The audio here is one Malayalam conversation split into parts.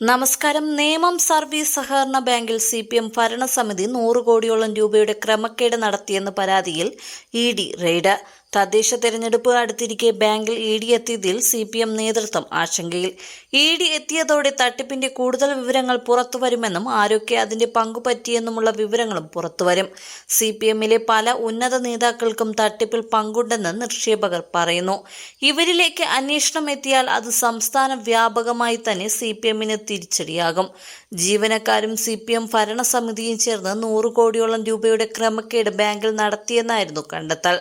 നമസ്കാരം. നേമം സർവീസ് സഹകരണ ബാങ്കിൽ സി പി എം ഭരണസമിതി നൂറ് കോടിയോളം രൂപയുടെ ക്രമക്കേട് നടത്തിയെന്ന പരാതിയിൽ ഇ ഡി റെയ്ഡ്. തദ്ദേശ തെരഞ്ഞെടുപ്പ് അടുത്തിരിക്കെ ബാങ്കിൽ ഇ ഡി എത്തിയതിൽ സി പി എം നേതൃത്വം ആശങ്കയിൽ. ഇ ഡി എത്തിയതോടെ തട്ടിപ്പിന്റെ കൂടുതൽ വിവരങ്ങൾ പുറത്തുവരുമെന്നും ആരൊക്കെ അതിന്റെ പങ്കുപറ്റിയെന്നുമുള്ള വിവരങ്ങളും പുറത്തുവരും. സി പി എമ്മിലെ പല ഉന്നത നേതാക്കൾക്കും തട്ടിപ്പിൽ പങ്കുണ്ടെന്ന് നിക്ഷേപകർ പറയുന്നു. ഇവരിലേക്ക് അന്വേഷണം എത്തിയാൽ അത് സംസ്ഥാന വ്യാപകമായി തന്നെ സി പി എമ്മിന് തിരിച്ചടിയാകും. ജീവനക്കാരും സി പി എം ഭരണസമിതിയും ചേർന്ന് നൂറ് കോടിയോളം രൂപയുടെ ക്രമക്കേട് ബാങ്കിൽ നടത്തിയെന്നായിരുന്നു കണ്ടെത്തൽ.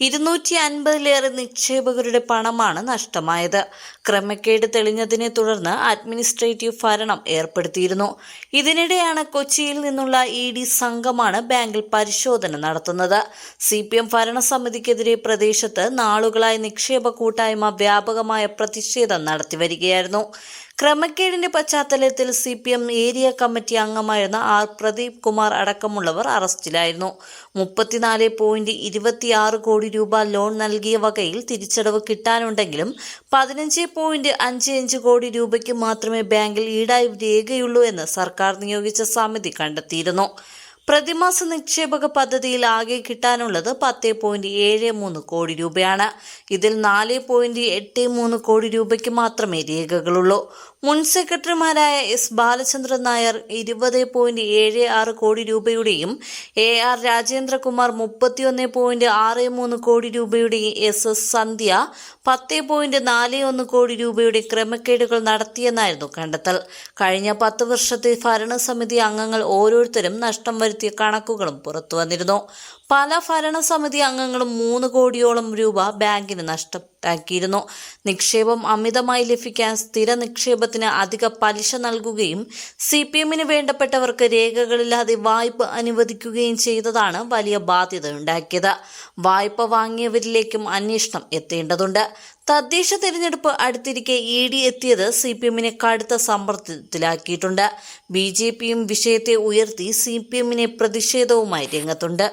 ഇരുന്നൂറ്റി അൻപതിലേറെ നിക്ഷേപകരുടെ പണമാണ് നഷ്ടമായത്. ക്രമക്കേട് തെളിഞ്ഞതിനെ തുടർന്ന് അഡ്മിനിസ്ട്രേറ്റീവ് ഭരണം ഏർപ്പെടുത്തിയിരുന്നു. ഇതിനിടെയാണ് കൊച്ചിയിൽ നിന്നുള്ള ഇ ഡി സംഘമാണ് ബാങ്കിൽ പരിശോധന നടത്തുന്നത്. സി പി എം ഭരണസമിതിക്കെതിരെ പ്രദേശത്ത് നാളുകളായി നിക്ഷേപ കൂട്ടായ്മ വ്യാപകമായ പ്രതിഷേധം നടത്തിവരികയായിരുന്നു. ക്രമക്കേടിന്റെ പശ്ചാത്തലത്തിൽ C P M area committee അംഗമായിരുന്ന ആർ പ്രദീപ് കുമാർ അടക്കമുള്ളവർ അറസ്റ്റിലായിരുന്നു. മുപ്പത്തിനാല് പോയിന്റ് ഇരുപത്തിയാറ് കോടി രൂപ ലോൺ നൽകിയ വകയിൽ തിരിച്ചടവ് കിട്ടാനുണ്ടെങ്കിലും പതിനഞ്ച് പോയിന്റ് അഞ്ച് അഞ്ച് കോടി രൂപയ്ക്ക് മാത്രമേ ബാങ്കിൽ ഈടായി രേഖയുള്ളൂ എന്ന് സർക്കാർ നിയോഗിച്ച സമിതി കണ്ടെത്തിയിരുന്നു. പ്രതിമാസ നിക്ഷേപക പദ്ധതിയിൽ ആകെ കിട്ടാനുള്ളത് പത്ത് പോയിന്റ് ഏഴ് മൂന്ന് കോടി രൂപയാണ്. ഇതിൽ നാല് പോയിന്റ് എട്ട് മൂന്ന് കോടി രൂപയ്ക്ക് മാത്രമേ രേഖകളുള്ളൂ. മുൻ സെക്രട്ടറിമാരായ എസ് ബാലചന്ദ്രൻ നായർ ഇരുപത് പോയിന്റ് ഏഴ് ആറ് കോടി രൂപയുടെയും എ ആർ രാജേന്ദ്രകുമാർ മുപ്പത്തിയൊന്ന് പോയിന്റ് ആറ് മൂന്ന് കോടി രൂപയുടെയും എസ് എസ് സന്ധ്യ പത്ത് പോയിന്റ് നാല് ഒന്ന് കോടി രൂപയുടെ ക്രമക്കേടുകൾ നടത്തിയെന്നായിരുന്നു കണ്ടെത്തൽ. കഴിഞ്ഞ പത്ത് വർഷത്തെ ഭരണസമിതി അംഗങ്ങൾ ഓരോരുത്തരും നഷ്ടം വരുത്തിയ കണക്കുകളും പുറത്തു വന്നിരുന്നു പല ഭരണസമിതി അംഗങ്ങളും മൂന്ന് കോടിയോളം രൂപ ബാങ്കിന് നഷ്ടമാക്കിയിരുന്നു നിക്ഷേപം അമിതമായി ലഭിക്കാൻ സ്ഥിര നിക്ഷേപത്തിന് അധിക പലിശ നൽകുകയും സി പി എമ്മിന് വേണ്ടപ്പെട്ടവർക്ക് രേഖകളില്ലാതെ വായ്പ അനുവദിക്കുകയും ചെയ്തതാണ് വലിയ ബാധ്യതയുണ്ടാക്കിയത്. വായ്പ വാങ്ങിയവരിലേക്കും അന്വേഷണം എത്തേണ്ടതുണ്ട്. തദ്ദേശ തെരഞ്ഞെടുപ്പ് അടുത്തിരിക്കെ ഇ ഡി എത്തിയത് സി പി എമ്മിനെ കടുത്ത സമ്മർദ്ദത്തിലാക്കിയിട്ടുണ്ട്. ബി ജെ പിയും വിഷയത്തെ ഉയർത്തി സി പി എമ്മിനെ പ്രതിഷേധവുമായി രംഗത്തുണ്ട്.